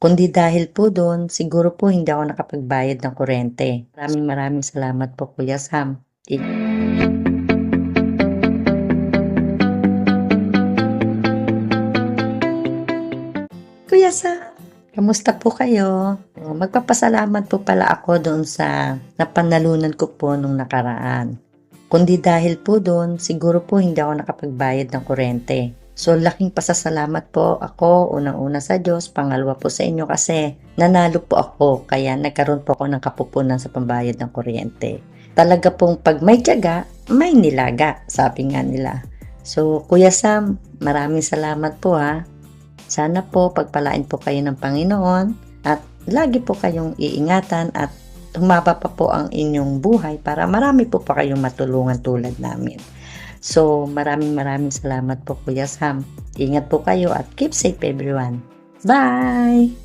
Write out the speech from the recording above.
Kundi dahil po doon, siguro po hindi ako nakapagbayad ng kuryente. Maraming maraming salamat po Kuya Sam. Kuya Sam, kamusta po kayo? Oh, Magpapasalamat po pala ako doon sa napanalunan ko po nung nakaraan. Kundi dahil po doon, siguro po hindi ako nakapagbayad ng kuryente. So, laking pasasalamat po ako, unang-una sa Diyos, pangalawa po sa inyo kasi nanalo po ako, kaya nagkaroon po ako ng kapupunan sa pambayad ng kuryente. Talaga pong pag may tiyaga, may nilaga, sabi nga nila. So, Kuya Sam, maraming salamat po ha. Sana po pagpalain po kayo ng Panginoon at lagi po kayong iingatan at humaba pa po ang inyong buhay para marami po pa kayong matulungan tulad namin. So, maraming maraming salamat po Kuya Sam. Ingat po kayo at keep safe everyone. Bye!